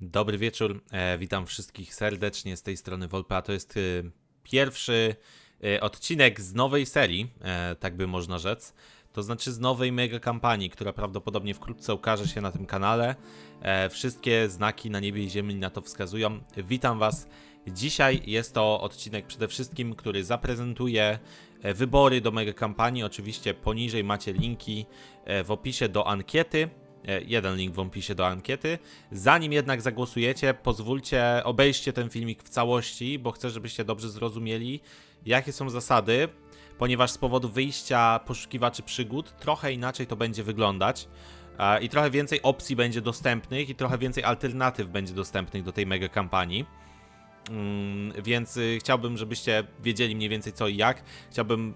Dobry wieczór, e, witam wszystkich serdecznie z tej strony Volpa. To jest e, pierwszy e, odcinek z nowej serii, tak by można rzec. To znaczy z nowej mega kampanii, która prawdopodobnie wkrótce ukaże się na tym kanale. Wszystkie znaki na niebie i ziemi na to wskazują. Witam Was. Dzisiaj jest to odcinek przede wszystkim, który zaprezentuje wybory do mega kampanii. Oczywiście poniżej macie linki w opisie do ankiety. E, jeden link w opisie do ankiety. Zanim jednak zagłosujecie, pozwólcie, obejrzcie ten filmik w całości, bo chcę, żebyście dobrze zrozumieli, jakie są zasady, ponieważ z powodu wyjścia poszukiwaczy przygód trochę inaczej to będzie wyglądać. e, I trochę więcej opcji będzie dostępnych, i trochę więcej alternatyw będzie dostępnych do tej mega kampanii. Mm, więc y, chciałbym, żebyście wiedzieli mniej więcej co i jak. Chciałbym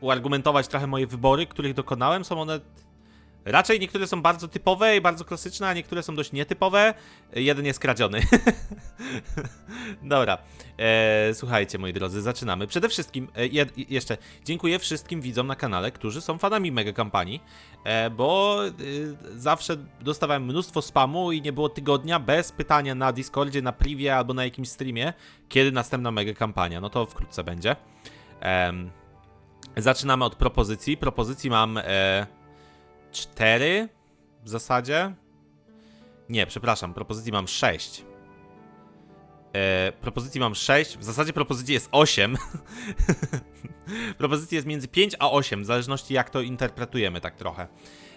uargumentować trochę moje wybory, których dokonałem. Są one Raczej niektóre są bardzo typowe i bardzo klasyczne, a niektóre są dość nietypowe. Jeden jest kradziony. Dobra. E, słuchajcie, moi drodzy, zaczynamy. Przede wszystkim, e, jeszcze dziękuję wszystkim widzom na kanale, którzy są fanami mega kampanii, e, bo e, zawsze dostawałem mnóstwo spamu i nie było tygodnia bez pytania na Discordzie, na privie albo na jakimś streamie, kiedy następna mega kampania. No to wkrótce będzie. Em, zaczynamy od propozycji. Propozycji mam. E, cztery w zasadzie. Nie, przepraszam, propozycji mam sześć. E, propozycji mam 6, w zasadzie propozycji jest 8. propozycji jest między 5 a 8, w zależności jak to interpretujemy tak trochę.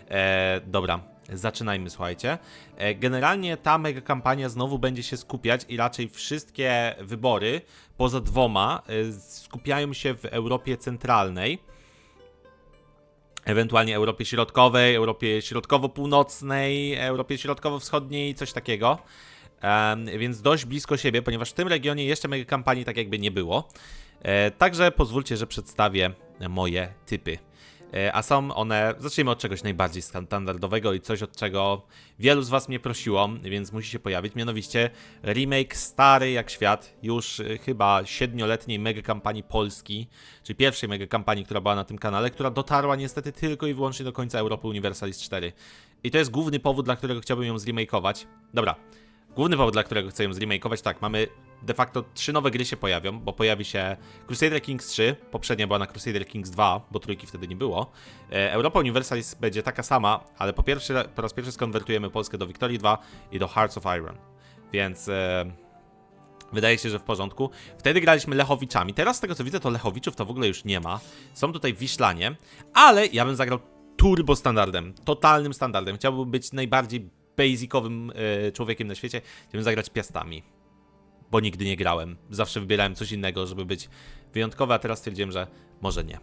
E, dobra, zaczynajmy, słuchajcie. E, generalnie ta mega kampania znowu będzie się skupiać i raczej wszystkie wybory, poza dwoma, e, skupiają się w Europie Centralnej ewentualnie Europie Środkowej, Europie Środkowo-Północnej, Europie Środkowo-Wschodniej, coś takiego. Em, więc dość blisko siebie, ponieważ w tym regionie jeszcze mega kampanii tak jakby nie było. E, także pozwólcie, że przedstawię moje typy. E, a są one, zacznijmy od czegoś najbardziej standardowego i coś od czego wielu z was mnie prosiło, więc musi się pojawić, mianowicie remake stary jak świat, już e, chyba siedmioletniej mega kampanii Polski, czyli pierwszej mega kampanii, która była na tym kanale, która dotarła niestety tylko i wyłącznie do końca Europy Universalis 4. I to jest główny powód, dla którego chciałbym ją zremakeować. Dobra, Główny powód, dla którego chcę ją zremakeować, tak, mamy de facto trzy nowe gry się pojawią, bo pojawi się Crusader Kings 3, poprzednia była na Crusader Kings 2, bo trójki wtedy nie było. E, Europa Universalis będzie taka sama, ale po, pierwszy, po raz pierwszy skonwertujemy Polskę do Victory 2 i do Hearts of Iron. Więc e, wydaje się, że w porządku. Wtedy graliśmy Lechowiczami. Teraz z tego co widzę, to Lechowiczów to w ogóle już nie ma. Są tutaj Wiślanie, ale ja bym zagrał turbo standardem, totalnym standardem. Chciałbym być najbardziej basicowym e, człowiekiem na świecie. Chciałbym zagrać piastami. Bo nigdy nie grałem. Zawsze wybierałem coś innego, żeby być wyjątkowy, a teraz stwierdziłem, że może nie.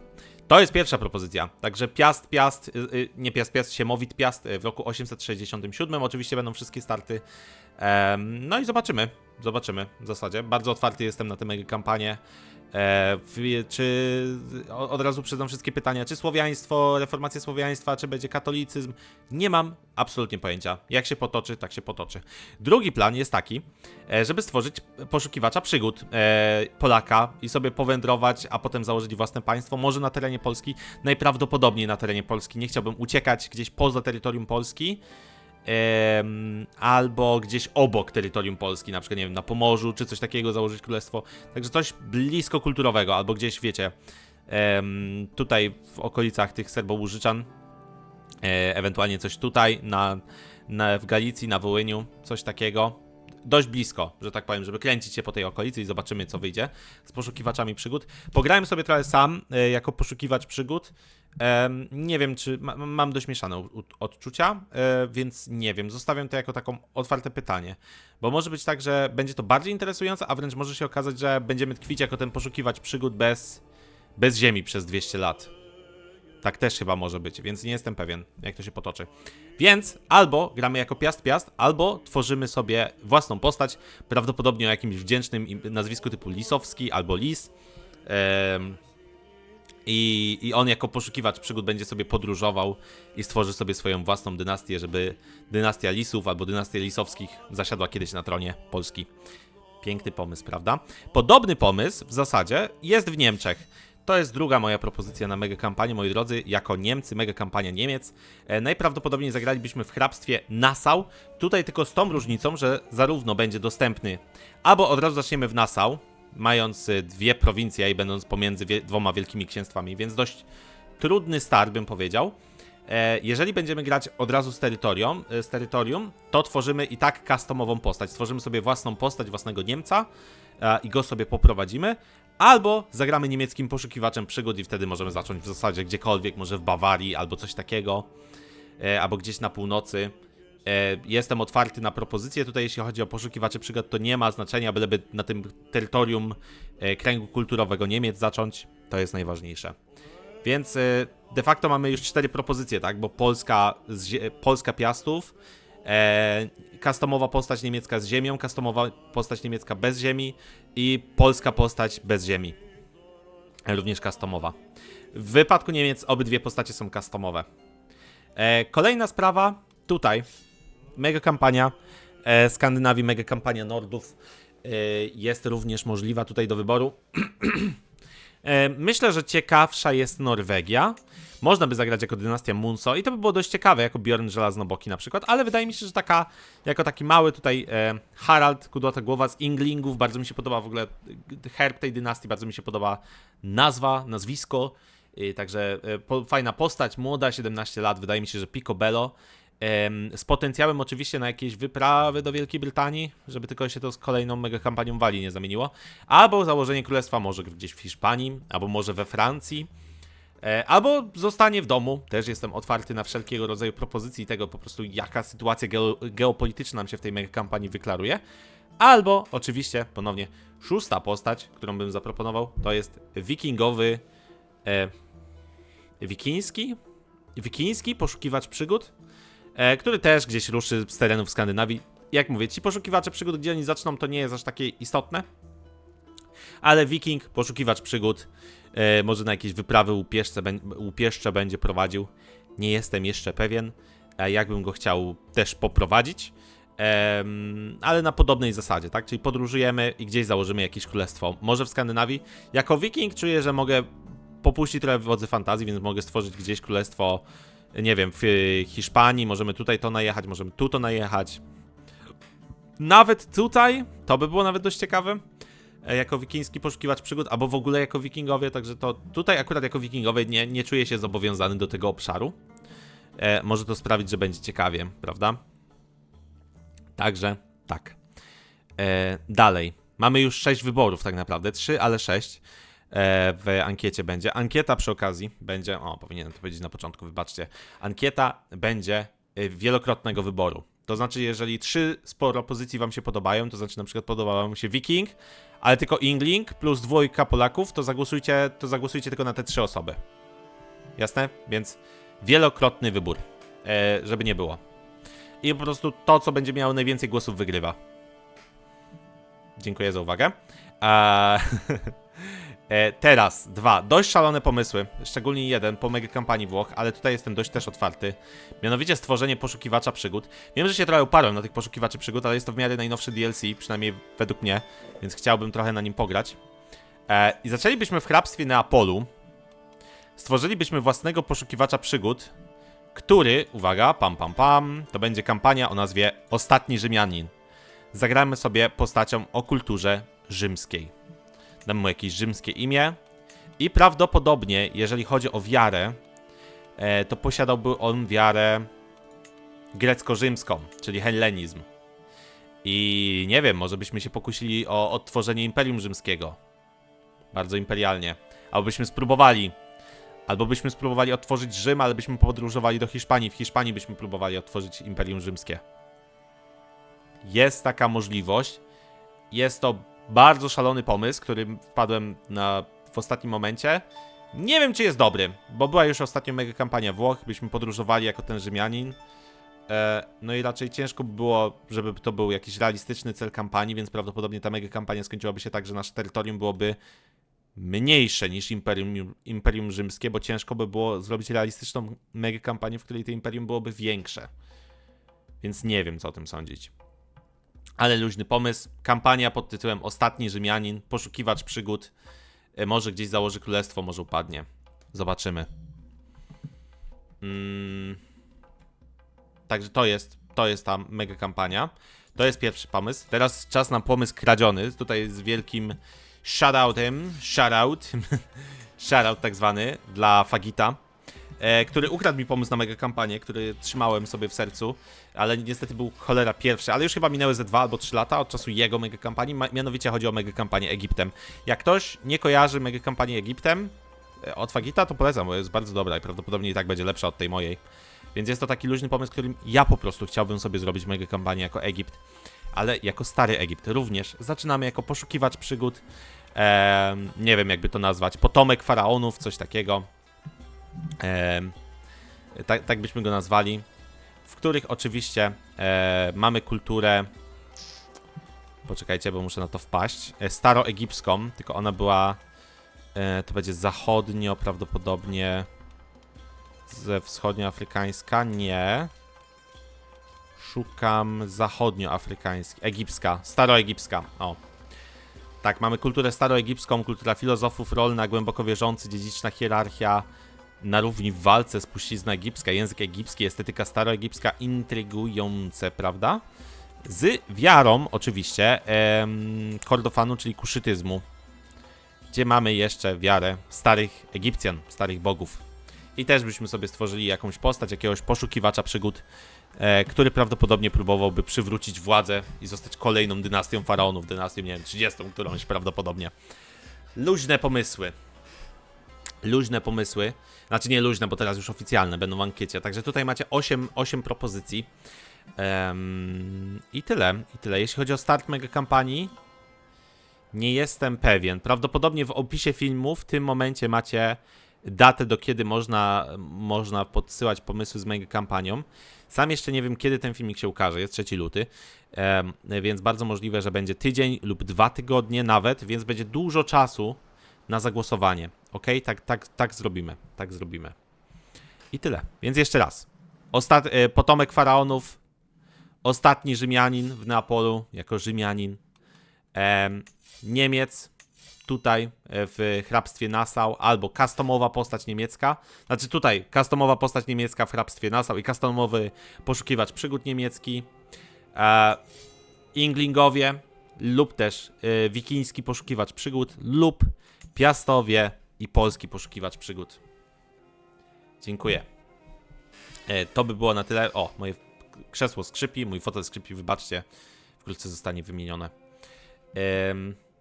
To jest pierwsza propozycja. Także Piast, Piast, y, y, nie Piast, Piast, Siemowit, Piast y, w roku 867. Oczywiście będą wszystkie starty. No i zobaczymy. Zobaczymy w zasadzie. Bardzo otwarty jestem na tę kampanię. E, czy od razu przyznam wszystkie pytania, czy słowiaństwo, reformacja słowiaństwa, czy będzie katolicyzm? Nie mam absolutnie pojęcia. Jak się potoczy, tak się potoczy. Drugi plan jest taki, e, żeby stworzyć poszukiwacza przygód e, Polaka i sobie powędrować, a potem założyć własne państwo, może na terenie Polski, najprawdopodobniej na terenie Polski. Nie chciałbym uciekać gdzieś poza terytorium Polski. Albo gdzieś obok terytorium Polski, na przykład, nie wiem, na Pomorzu, czy coś takiego założyć królestwo. Także coś blisko kulturowego, albo gdzieś, wiecie, tutaj w okolicach tych Serbo-Łużyczan, e, ewentualnie coś tutaj, na, na, w Galicji, na Wołyniu, coś takiego. Dość blisko, że tak powiem, żeby kręcić się po tej okolicy i zobaczymy, co wyjdzie z poszukiwaczami przygód. Pograłem sobie trochę sam, e, jako poszukiwacz przygód. Nie wiem, czy ma, mam dość mieszane odczucia, e, więc nie wiem. Zostawiam to jako taką otwarte pytanie. Bo może być tak, że będzie to bardziej interesujące, a wręcz może się okazać, że będziemy tkwić jako ten poszukiwacz przygód bez, bez ziemi przez 200 lat. Tak też chyba może być, więc nie jestem pewien, jak to się potoczy. Więc albo gramy jako piast-piast, albo tworzymy sobie własną postać, prawdopodobnie o jakimś wdzięcznym nazwisku typu Lisowski albo Lis. Em, i, I on jako poszukiwacz przygód będzie sobie podróżował i stworzy sobie swoją własną dynastię, żeby dynastia Lisów albo dynastia Lisowskich zasiadła kiedyś na tronie Polski. Piękny pomysł, prawda? Podobny pomysł w zasadzie jest w Niemczech. To jest druga moja propozycja na mega kampanię, moi drodzy, jako Niemcy, mega kampania Niemiec. E, najprawdopodobniej zagralibyśmy w hrabstwie Nassau. Tutaj tylko z tą różnicą, że zarówno będzie dostępny, albo od razu zaczniemy w Nassau, mając y, dwie prowincje i będąc pomiędzy wie dwoma wielkimi księstwami, więc dość trudny start bym powiedział. E, jeżeli będziemy grać od razu z terytorium, z terytorium, to tworzymy i tak customową postać. Stworzymy sobie własną postać, własnego Niemca e, i go sobie poprowadzimy. Albo zagramy niemieckim poszukiwaczem przygód i wtedy możemy zacząć w zasadzie gdziekolwiek, może w Bawarii albo coś takiego, e, albo gdzieś na północy. Jestem otwarty na propozycje. Tutaj, jeśli chodzi o poszukiwaczy przygód, to nie ma znaczenia, byleby na tym terytorium kręgu kulturowego Niemiec zacząć. To jest najważniejsze. Więc y, de facto mamy już cztery propozycje, tak? Bo Polska, Polska Piastów, e, customowa postać niemiecka z ziemią, customowa postać niemiecka bez ziemi i polska postać bez ziemi. Również customowa. W wypadku Niemiec obydwie postacie są customowe. E, kolejna sprawa, tutaj mega kampania e, Skandynawii, mega kampania Nordów e, jest również możliwa tutaj do wyboru. E, myślę, że ciekawsza jest Norwegia. Można by zagrać jako dynastia Munso i to by było dość ciekawe, jako Bjorn Żelaznoboki na przykład, ale wydaje mi się, że taka, jako taki mały tutaj e, Harald, kudłata głowa z Inglingów, bardzo mi się podoba w ogóle herb tej dynastii, bardzo mi się podoba nazwa, nazwisko, także e, po, fajna postać, młoda, 17 lat, wydaje mi się, że Picobello z potencjałem oczywiście na jakieś wyprawy do Wielkiej Brytanii, żeby tylko się to z kolejną mega kampanią Walii nie zamieniło. Albo założenie królestwa może gdzieś w Hiszpanii, albo może we Francji. E, albo zostanie w domu. Też jestem otwarty na wszelkiego rodzaju propozycji tego po prostu jaka sytuacja geopolityczna nam się w tej mega kampanii wyklaruje. Albo oczywiście, ponownie, szósta postać, którą bym zaproponował, to jest wikingowy, e, wikiński, wikiński poszukiwacz przygód. E, który też gdzieś ruszy z terenów Skandynawii. Jak mówię, ci poszukiwacze przygód, gdzie oni zaczną, to nie jest aż takie istotne. Ale Wiking, poszukiwacz przygód, e, może na jakieś wyprawy łupieszcze, łupieszcze będzie prowadził. Nie jestem jeszcze pewien, jakbym go chciał też poprowadzić. ale na podobnej zasadzie, tak? Czyli podróżujemy i gdzieś założymy jakieś królestwo. Może w Skandynawii. Jako Wiking czuję, że mogę popuścić trochę wodzy fantazji, więc mogę stworzyć gdzieś królestwo nie wiem, w Hiszpanii, możemy tutaj to najechać, możemy tu to najechać. Nawet tutaj, to by było nawet dość ciekawe, e, jako wikiński poszukiwacz przygód, albo w ogóle jako wikingowie, także to tutaj akurat jako wikingowie nie, nie czuję się zobowiązany do tego obszaru. E, może to sprawić, że będzie ciekawie, prawda? Także tak. E, dalej. Mamy już 6 wyborów tak naprawdę, 3, ale 6. E, w ankiecie będzie. Ankieta przy okazji będzie, o powinienem to powiedzieć na początku, wybaczcie. Ankieta będzie e, wielokrotnego wyboru. To znaczy, jeżeli trzy sporo pozycji wam się podobają, to znaczy na przykład podoba wam się Viking, ale tylko Ingling plus dwójka Polaków, to zagłosujcie, to zagłosujcie tylko na te trzy osoby. Jasne? Więc wielokrotny wybór, e, żeby nie było. I po prostu to, co będzie miało najwięcej głosów, wygrywa. Dziękuję za uwagę. Eee, E, teraz, dwa, dość szalone pomysły, szczególnie jeden po mega kampanii Włoch, ale tutaj jestem dość też otwarty. Mianowicie stworzenie poszukiwacza przygód. Wiem, że się trochę uparłem na tych poszukiwaczy przygód, ale jest to w miarę najnowszy DLC, przynajmniej według mnie, więc chciałbym trochę na nim pograć. E, I zaczęlibyśmy w hrabstwie Neapolu. Stworzylibyśmy własnego poszukiwacza przygód, który, uwaga, pam pam pam, to będzie kampania o nazwie Ostatni Rzymianin. Zagramy sobie postacią o kulturze rzymskiej dam mu jakieś rzymskie imię i prawdopodobnie, jeżeli chodzi o wiarę, e, to posiadałby on wiarę grecko-rzymską, czyli hellenizm. I nie wiem, może byśmy się pokusili o odtworzenie Imperium Rzymskiego. Bardzo imperialnie. Albo byśmy spróbowali. Albo byśmy spróbowali otworzyć Rzym, ale byśmy podróżowali do Hiszpanii. W Hiszpanii byśmy próbowali otworzyć Imperium Rzymskie. Jest taka możliwość. Jest to bardzo szalony pomysł, który wpadłem na w ostatnim momencie. Nie wiem, czy jest dobry, bo była już ostatnio mega kampania Włoch, byśmy podróżowali jako ten Rzymianin. E, no i raczej ciężko by było, żeby to był jakiś realistyczny cel kampanii, więc prawdopodobnie ta mega kampania skończyłaby się tak, że nasze terytorium byłoby mniejsze niż Imperium, Imperium Rzymskie, bo ciężko by było zrobić realistyczną mega kampanię, w której to Imperium byłoby większe. Więc nie wiem, co o tym sądzić ale luźny pomysł. Kampania pod tytułem Ostatni Rzymianin, poszukiwacz przygód. E, może gdzieś założy królestwo, może upadnie. Zobaczymy. Mm. Także to jest, to jest ta mega kampania. To jest pierwszy pomysł. Teraz czas na pomysł kradziony. Tutaj z wielkim shoutoutem, shoutout, shoutout tak zwany dla Fagita, e, który ukradł mi pomysł na mega kampanię, który trzymałem sobie w sercu, ale niestety był cholera pierwszy, ale już chyba minęły ze dwa albo trzy lata od czasu jego mega kampanii, mianowicie chodzi o mega kampanię Egiptem. Jak ktoś nie kojarzy mega kampanii Egiptem e, od Fagita, to polecam, bo jest bardzo dobra i prawdopodobnie i tak będzie lepsza od tej mojej. Więc jest to taki luźny pomysł, którym ja po prostu chciałbym sobie zrobić mega kampanię jako Egipt, ale jako stary Egipt również. Zaczynamy jako poszukiwacz przygód, em, nie wiem jakby to nazwać, potomek faraonów, coś takiego. Tak, tak byśmy go nazwali. W których oczywiście e, mamy kulturę. Poczekajcie, bo muszę na to wpaść. E, staroegipską, tylko ona była. E, to będzie zachodnio prawdopodobnie. Ze wschodnioafrykańska? Nie. Szukam zachodnioafrykańska. Egipska. Staroegipska. O. Tak, mamy kulturę staroegipską, kultura filozofów, rolna, głęboko wierzący, dziedziczna hierarchia, na równi w walce, spuścizna egipska, język egipski, estetyka staroegipska, intrygujące, prawda? Z wiarą, oczywiście, em, Kordofanu, czyli kuszytyzmu, gdzie mamy jeszcze wiarę starych Egipcjan, starych bogów. I też byśmy sobie stworzyli jakąś postać, jakiegoś poszukiwacza przygód, e, który prawdopodobnie próbowałby przywrócić władzę i zostać kolejną dynastią faraonów, dynastią, nie wiem, 30 którąś prawdopodobnie. Luźne pomysły. Luźne pomysły. Znaczy nie luźne, bo teraz już oficjalne będą w ankiecie. Także tutaj macie 8, 8 propozycji. Em, I tyle, i tyle. Jeśli chodzi o start mega kampanii, nie jestem pewien. Prawdopodobnie w opisie filmu w tym momencie macie datę, do kiedy można, można podsyłać pomysły z mega kampanią. Sam jeszcze nie wiem, kiedy ten filmik się ukaże. Jest 3 luty, em, więc bardzo możliwe, że będzie tydzień lub dwa tygodnie nawet, więc będzie dużo czasu na zagłosowanie. Ok? Tak, tak, tak zrobimy. Tak zrobimy. I tyle. Więc jeszcze raz. Ostat e, potomek faraonów, ostatni Rzymianin w Neapolu, jako Rzymianin. Em, Niemiec, tutaj e, w hrabstwie Nassau, albo customowa postać niemiecka. Znaczy tutaj customowa postać niemiecka w hrabstwie Nassau i customowy poszukiwacz przygód niemiecki. E, Inglingowie lub też e, wikiński poszukiwacz przygód lub Piastowie i polski poszukiwacz przygód. Dziękuję. E, to by było na tyle. O, moje krzesło skrzypi, mój fotel skrzypi, wybaczcie. Wkrótce zostanie wymienione.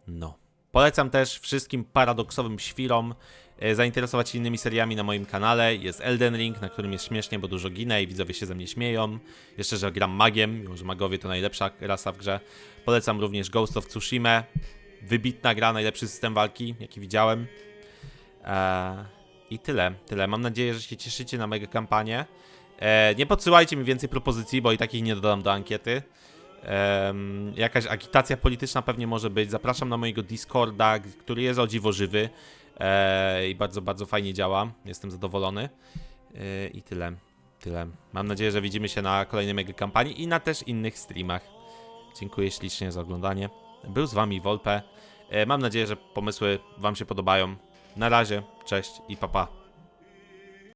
No. Polecam też wszystkim paradoksowym świrom e, zainteresować się innymi seriami na moim kanale. Jest Elden Ring, na którym jest śmiesznie, bo dużo ginę i widzowie się ze mnie śmieją. Jeszcze, że gram magiem, mimo że magowie to najlepsza rasa w grze. Polecam również Ghost of Tsushima. Wybitna gra, najlepszy system walki, jaki widziałem. Eee, I tyle, tyle. Mam nadzieję, że się cieszycie na mega kampanię. Eee, nie podsyłajcie mi więcej propozycji, bo i takich nie dodam do ankiety. Em, jakaś agitacja polityczna pewnie może być. Zapraszam na mojego Discorda, który jest o dziwo żywy e, i bardzo, bardzo fajnie działa. Jestem zadowolony. E, I tyle. Tyle. Mam nadzieję, że widzimy się na kolejnej mega kampanii i na też innych streamach. Dziękuję ślicznie za oglądanie. Był z wami Wolpe. E, mam nadzieję, że pomysły wam się podobają. Na razie, cześć i papa. Pa.